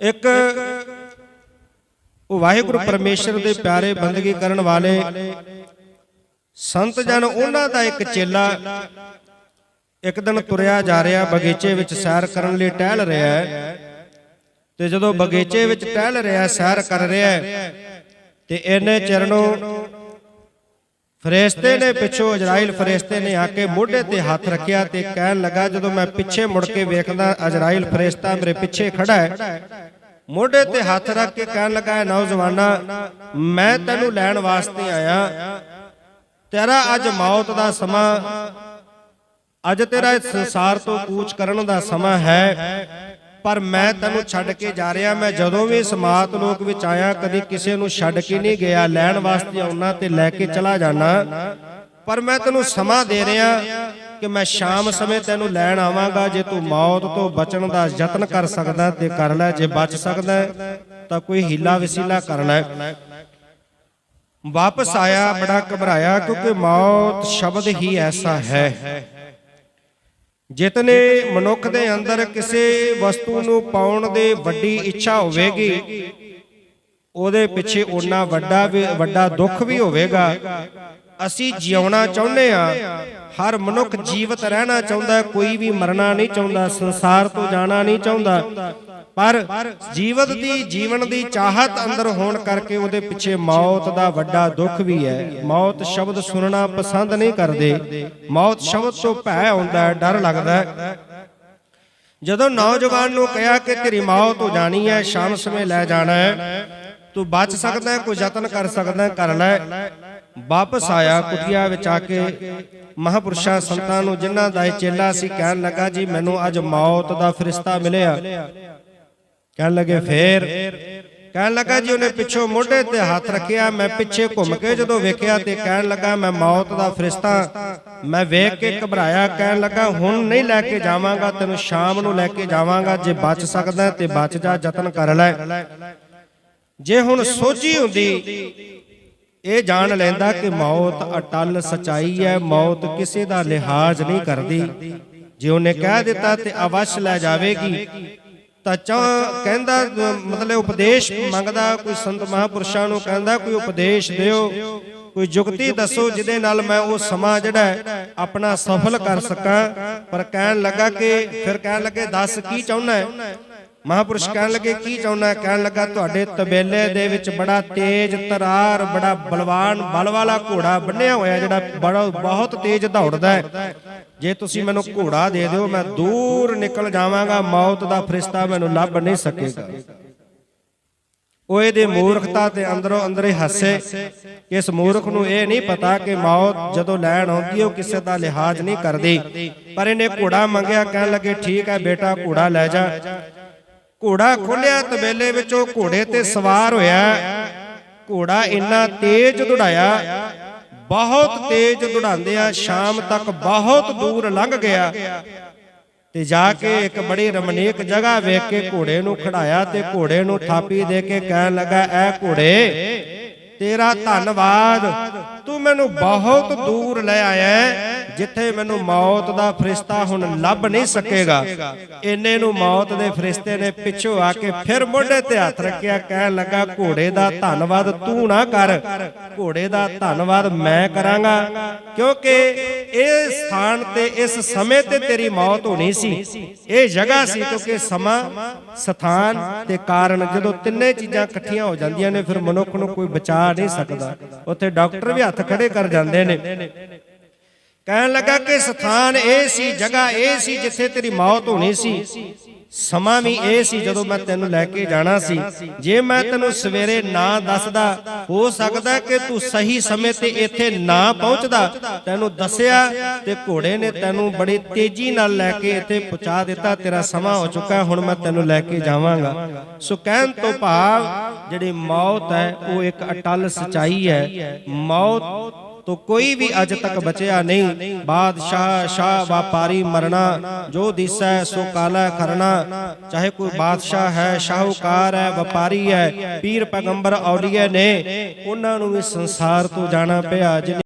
ਇੱਕ ਉਹ ਵਾਹਿਗੁਰੂ ਪਰਮੇਸ਼ਰ ਦੇ ਪਿਆਰੇ ਬੰਦਗੀ ਕਰਨ ਵਾਲੇ ਸੰਤ ਜਨ, ਉਹਨਾਂ ਦਾ ਇੱਕ ਚੇਲਾ ਇੱਕ ਦਿਨ ਤੁਰਿਆ ਜਾ ਰਿਹਾ, ਬਗੀਚੇ ਵਿੱਚ ਸੈਰ ਕਰਨ ਲਈ ਟਹਿਲ ਰਿਹਾ ਹੈ ਤੇ ਜਦੋਂ ਬਗੀਚੇ ਵਿੱਚ ਟਹਿਲ ਰਿਹਾ, ਸੈਰ ਕਰ ਰਿਹਾ ਤੇ ਇਹਨੇ ਚਰਨੋਂ ਫਰਿਸ਼ਤੇ ਨੇ ਪਿੱਛੋਂ ਅਜਰਾਇਲ ਫਰਿਸ਼ਤੇ ਨੇ ਆ ਕੇ ਮੋਢੇ ਤੇ ਹੱਥ ਰੱਖਿਆ ਤੇ ਕਹਿਣ ਲੱਗਾ, ਜਦੋਂ ਮੈਂ ਪਿੱਛੇ ਮੁੜ ਕੇ ਵੇਖਦਾ ਅਜਰਾਇਲ ਫਰਿਸ਼ਤਾ ਮੇਰੇ ਪਿੱਛੇ ਖੜਾ ਹੈ। ਮੋਢੇ ਤੇ ਹੱਥ ਰੱਖ ਕੇ ਕਹਿਣ ਲੱਗਾ "ਐ ਨੌਜਵਾਨਾ, ਮੈਂ ਤੈਨੂੰ ਲੈਣ ਵਾਸਤੇ ਆਇਆ। ਤੇਰਾ ਅੱਜ ਮੌਤ ਦਾ ਸਮਾਂ, ਅੱਜ ਤੇਰਾ ਇਸ ਸੰਸਾਰ ਤੋਂ ਕੂਚ ਕਰਨ ਦਾ ਸਮਾਂ ਹੈ। ਪਰ ਮੈਂ ਤੈਨੂੰ ਛੱਡ ਕੇ ਜਾ ਰਿਹਾ, ਮੈਂ ਜਦੋਂ ਵੀ ਸਮਾਤ ਲੋਕ ਵਿੱਚ ਆਇਆ, ਕਦੀ ਕਿਸੇ ਨੂੰ ਛੱਡ ਕੇ ਨਹੀਂ ਗਿਆ, ਲੈਣ ਵਾਸਤੇ ਆਉਣਾ ਤੇ ਲੈ ਕੇ ਚਲਾ ਜਾਣਾ। ਪਰ ਮੈਂ ਤੈਨੂੰ ਸਮਾਂ ਦੇ ਰਿਹਾ ਕਿ ਮੈਂ ਸ਼ਾਮ ਸਮੇਂ ਤੈਨੂੰ ਲੈਣ ਆਵਾਂਗਾ, ਜੇ ਤੂੰ ਮੌਤ ਤੋਂ ਬਚਣ ਦਾ ਯਤਨ ਕਰ ਸਕਦਾ ਤੇ ਕਰ ਲੈ, ਜੇ ਬਚ ਸਕਦਾ ਤਾਂ ਕੋਈ ਹੀਲਾ ਵਸੀਲਾ ਕਰ ਲੈ। ਵਾਪਸ ਆਇਆ, ਬੜਾ ਘਬਰਾਇਆ, ਕਿਉਂਕਿ ਮੌਤ ਸ਼ਬਦ ਹੀ ਐਸਾ ਹੈ। ਜਿਤਨੇ ਮਨੁੱਖ ਦੇ ਅੰਦਰ ਕਿਸੇ ਵਸਤੂ ਨੂੰ ਪਾਉਣ ਦੇ ਵੱਡੀ ਇੱਛਾ ਹੋਵੇਗੀ, ਉਹਦੇ ਪਿੱਛੇ ਓਨਾ ਵੱਡਾ ਵੀ- ਵੱਡਾ ਦੁੱਖ ਵੀ ਹੋਵੇਗਾ। ਅਸੀਂ ਜਿਉਣਾ ਚਾਹੁੰਦੇ ਆ ਹਰ ਮਨੁੱਖ ਜੀਵਤ ਰਹਿਣਾ ਚਾਹੁੰਦਾ, ਕੋਈ ਵੀ ਮਰਨਾ ਨਹੀਂ ਚਾਹੁੰਦਾ, ਸੰਸਾਰ ਤੋਂ ਜਾਣਾ ਨਹੀਂ ਚਾਹੁੰਦਾ। ਪਰ ਜੀਵਤ ਦੀ ਜੀਵਨ ਦੀ ਚਾਹਤ ਅੰਦਰ ਹੋਣ ਕਰਕੇ ਉਹਦੇ ਪਿੱਛੇ ਮੌਤ ਦਾ ਵੱਡਾ ਦੁੱਖ ਵੀ ਹੈ। ਮੌਤ ਸ਼ਬਦ ਸੁਣਨਾ ਪਸੰਦ ਨਹੀਂ ਕਰਦੇ। ਮੌਤ ਸ਼ਬਦ ਤੋਂ ਭੈ ਆਉਂਦਾ ਹੈ, ਡਰ ਲੱਗਦਾ ਹੈ। ਜਦੋਂ ਨੌਜਵਾਨ ਨੂੰ ਕਿਹਾ ਕਿ ਤੇਰੀ ਮੌਤ ਹੋ ਜਾਣੀ ਹੈ, ਸ਼ਾਮ ਸਮੇਂ ਲੈ ਜਾਣਾ ਹੈ, ਤੂੰ ਬਚ ਸਕਦਾ ਹੈ, ਕੋਈ ਯਤਨ ਕਰ ਸਕਦਾ ਹੈ, ਕਰ ਲੈ। ਵਾਪਸ ਆਇਆ ਕੁਟਿਆ ਵਿੱਚ ਆ ਕੇ ਮਹਾਪੁਰਸ਼ਾਂ ਸੰਤਾਂ ਨੂੰ ਜਿਨ੍ਹਾਂ ਦਾ ਇਹ ਚੇਲਾ ਸੀ ਕਹਿਣ ਲੱਗਾ, ਜੀ, ਮੈਨੂੰ ਅੱਜ ਮੌਤ ਦਾ ਫਰਿਸ਼ਤਾ ਮਿਲਿਆ। ਕਹਿਣ ਲੱਗੇ ਫੇਰ। ਕਹਿਣ ਲੱਗਾ ਜੀ ਉਹਨੇ ਪਿੱਛੋਂ ਮੋਢੇ ਤੇ ਹੱਥ ਰੱਖਿਆ ਮੈਂ ਪਿੱਛੇ ਘੁੰਮ ਕੇ ਜਦੋਂ ਵੇਖਿਆ ਤੇ ਕਹਿਣ ਲੱਗਾ ਮੈਂ ਮੌਤ ਦਾ ਫਰਿਸ਼ਤਾ ਮੈਂ ਵੇਖ ਕੇ ਘਬਰਾਇਆ ਕਹਿਣ ਲੱਗਾ ਹੁਣ ਨਹੀਂ ਲੈ ਕੇ ਜਾਵਾਂਗਾ ਤੈਨੂੰ ਸ਼ਾਮ ਨੂੰ ਲੈ ਕੇ ਜਾਵਾਂਗਾ ਜੇ ਬਚ ਸਕਦਾ ਤੇ ਬਚ ਜਾ ਯਤਨ ਕਰ ਲੈ। ਜੇ ਹੁਣ ਸੋਝੀ ਹੁੰਦੀ ਇਹ ਜਾਣ ਲੈਂਦਾ ਕਿ ਮੌਤ ਅਟਲ ਸਚਾਈ ਹੈ ਮੌਤ ਕਿਸੇ ਦਾ ਲਿਹਾਜ਼ ਨਹੀਂ ਕਰਦੀ। ਜੇ ਉਹਨੇ ਕਹਿ ਦਿੱਤਾ ਤੇ ਅਵਸ਼ ਲੈ ਜਾਵੇਗੀ ਤਾਂ ਚਾ ਕਹਿੰਦਾ, ਮਤਲਬ ਉਪਦੇਸ਼ ਮੰਗਦਾ ਕੋਈ ਸੰਤ ਮਹਾਪੁਰਸ਼ਾਂ ਨੂੰ, ਕਹਿੰਦਾ ਕੋਈ ਉਪਦੇਸ਼ ਦਿਓ, ਕੋਈ ਜੁਗਤੀ ਦੱਸੋ ਜਿਹਦੇ ਨਾਲ ਮੈਂ ਉਹ ਸਮਾਂ ਜਿਹੜਾ ਆਪਣਾ ਸਫਲ ਕਰ ਸਕਾਂ। ਪਰ ਕਹਿਣ ਲੱਗਾ ਕਿ, ਫਿਰ ਕਹਿਣ ਲੱਗੇ, ਦੱਸ ਕੀ ਚਾਹੁੰਦਾ ਹੈ? ਮਹਾਪੁਰਸ਼ ਕਹਿਣ ਲੱਗੇ, ਕੀ ਚਾਹੁੰਦਾ ਕਹਿਣ ਲੱਗਾ, ਤੁਹਾਡੇ ਤਬੇਲੇ ਦੇ ਵਿੱਚ ਬੜਾ ਤੇਜ਼ ਤਰਾਰ, ਬੜਾ ਬਲਵਾਨ ਬਲ ਵਾਲਾ ਘੋੜਾ ਬੰਨਿਆ ਹੋਇਆ ਜਿਹੜਾ ਬੜਾ ਬਹੁਤ ਤੇਜ਼ ਦੌੜਦਾ ਹੈ। ਜੇ ਤੁਸੀਂ ਮੈਨੂੰ ਘੋੜਾ ਦੇ ਦਿਓ, ਮੈਂ ਦੂਰ ਨਿਕਲ ਜਾਵਾਂਗਾ, ਮੌਤ ਦਾ ਫਰਿਸ਼ਤਾ ਮੈਨੂੰ ਲੱਭ ਨਹੀਂ ਸਕੇਗਾ। ਉਹ ਇਹਦੇ ਮੂਰਖਤਾ ਤੇ ਅੰਦਰੋਂ ਅੰਦਰੇ ਹੱਸੇ। ਕਿ ਇਸ ਮੂਰਖ ਨੂੰ ਇਹ ਨਹੀਂ ਪਤਾ ਕਿ ਮੌਤ ਜਦੋਂ ਲੈਣ ਆਉਂਦੀ, ਉਹ ਕਿਸੇ ਦਾ ਲਿਹਾਜ਼ ਨਹੀਂ ਕਰਦੀ। ਪਰ ਇਹਨੇ ਘੋੜਾ ਮੰਗਿਆ, ਕਹਿਣ ਲੱਗੇ, ਠੀਕ ਹੈ ਬੇਟਾ, ਘੋੜਾ ਲੈ ਜਾ। ਘੋੜਾ ਖੋਲਿਆ ਤਬੇਲੇ ਵਿੱਚੋਂ ਘੋੜੇ ਤੇ ਸਵਾਰ ਹੋਇਆ। ਘੋੜਾ ਇੰਨਾ ਤੇਜ਼ ਦੌੜਾਇਆ ਬਹੁਤ ਤੇਜ਼ ਦੌੜਾਉਂਦਿਆਂ ਸ਼ਾਮ ਤੱਕ ਬਹੁਤ ਦੂਰ ਲੰਘ ਗਿਆ ਤੇ ਜਾ ਕੇ ਇੱਕ ਬੜੀ ਰਮਣੀਕ ਜਗ੍ਹਾ ਵੇਖ ਕੇ ਘੋੜੇ ਨੂੰ ਖੜਾਇਆ ਤੇ ਘੋੜੇ ਨੂੰ ਥਾਪੀ ਦੇ ਕੇ ਕਹਿਣ ਲੱਗਾ, ਐ ਘੋੜੇ ਤੇਰਾ ਧੰਨਵਾਦ। ਤੂੰ ਮੈਨੂੰ ਬਹੁਤ ਦੂਰ ਲੈ ਆਇਆ ਜਿੱਥੇ ਮੈਨੂੰ ਮੌਤ ਦਾ ਫਰਿਸ਼ਤਾ ਹੁਣ ਲੱਭ ਨਹੀਂ ਸਕੇਗਾ। ਇੰਨੇ ਨੂੰ ਮੌਤ ਦੇ ਫਰਿਸ਼ਤੇ ਨੇ ਪਿੱਛੋਂ ਆ ਕੇ ਫਿਰ ਮੋਢੇ ਤੇ ਹੱਥ ਰੱਖਿਆ, ਕਹਿਣ ਲੱਗਾ, ਘੋੜੇ ਦਾ ਧੰਨਵਾਦ ਤੂੰ ਨਾ ਕਰ। ਘੋੜੇ ਦਾ ਧੰਨਵਾਦ ਮੈਂ ਕਰਾਂਗਾ, ਕਿਉਂਕਿ ਇਹ ਸਥਾਨ ਤੇ ਇਸ ਸਮੇਂ ਤੇ ਤੇਰੀ ਮੌਤ ਹੋਣੀ ਸੀ। ਇਹ ਜਗ੍ਹਾ ਸੀ ਕਿਉਂਕਿ ਸਮਾਂ, ਸਥਾਨ ਤੇ ਕਾਰਨ ਜਦੋਂ ਤਿੰਨੇ ਚੀਜ਼ਾਂ ਇਕੱਠੀਆਂ ਹੋ ਜਾਂਦੀਆਂ ਨੇ, ਫਿਰ ਮਨੁੱਖ ਨੂੰ ਕੋਈ ਬਚਾ ਨਹੀਂ ਸਕਦਾ। ਉੱਥੇ ਡਾਕਟਰ ਵੀ ਹੱਥ ਖੜੇ ਕਰ ਜਾਂਦੇ ਨੇ। ਕਹਿਣ ਲੱਗਾ ਕਿ ਸਥਾਨ ਇਹ ਸੀ ਜਗ੍ਹਾ ਇਹ ਸੀ ਜਿੱਥੇ ਤੇਰੀ ਮੌਤ ਹੋਣੀ ਸੀ। ਸਮਾਂ ਵੀ ਇਹ ਸੀ ਜਦੋਂ ਮੈਂ ਤੈਨੂੰ ਲੈ ਕੇ ਜਾਣਾ ਸੀ। ਜੇ ਮੈਂ ਤੈਨੂੰ ਸਵੇਰੇ ਨਾ ਦੱਸਦਾ ਹੋ ਸਕਦਾ ਕਿ ਤੂੰ ਸਹੀ ਸਮੇਂ ਤੇ ਇੱਥੇ ਨਾ ਪਹੁੰਚਦਾ। ਤੈਨੂੰ ਦੱਸਿਆ ਤੇ ਘੋੜੇ ਨੇ ਤੈਨੂੰ ਬੜੀ ਤੇਜ਼ੀ ਨਾਲ ਲੈ ਕੇ ਇੱਥੇ ਪਹੁੰਚਾ ਦਿੱਤਾ ਤੇਰਾ ਸਮਾਂ ਹੋ ਚੁੱਕਾ ਹੁਣ ਮੈਂ ਤੈਨੂੰ ਲੈ ਕੇ ਜਾਵਾਂਗਾ। ਸੋ ਕਹਿਣ ਤੋਂ ਭਾਵ ਜਿਹੜੀ ਮੌਤ ਹੈ ਉਹ ਇੱਕ ਅਟਲ ਸਚਾਈ ਹੈ ਮੌਤ ਤੋ ਕੋਈ ਵੀ ਅਜ ਤੱਕ ਬਚਿਆ ਨਹੀਂ। ਬਾਦਸ਼ਾਹ, ਸ਼ਾਹ ਵਪਾਰੀ ਮਰਨਾ, ਜੋ ਦਿਸੈ ਸੋ ਕਾਲਾ ਕਰਨਾ ਚਾਹੇ ਕੋਈ ਬਾਦਸ਼ਾਹ ਹੈ, ਸ਼ਾਹੂਕਾਰ ਹੈ, ਵਪਾਰੀ ਹੈ, ਪੀਰ ਪੈਗੰਬਰ ਔਲੀਏ ਨੇ, ਉਹਨਾਂ ਨੂੰ ਵੀ ਸੰਸਾਰ ਤੋਂ ਜਾਣਾ ਪਿਆ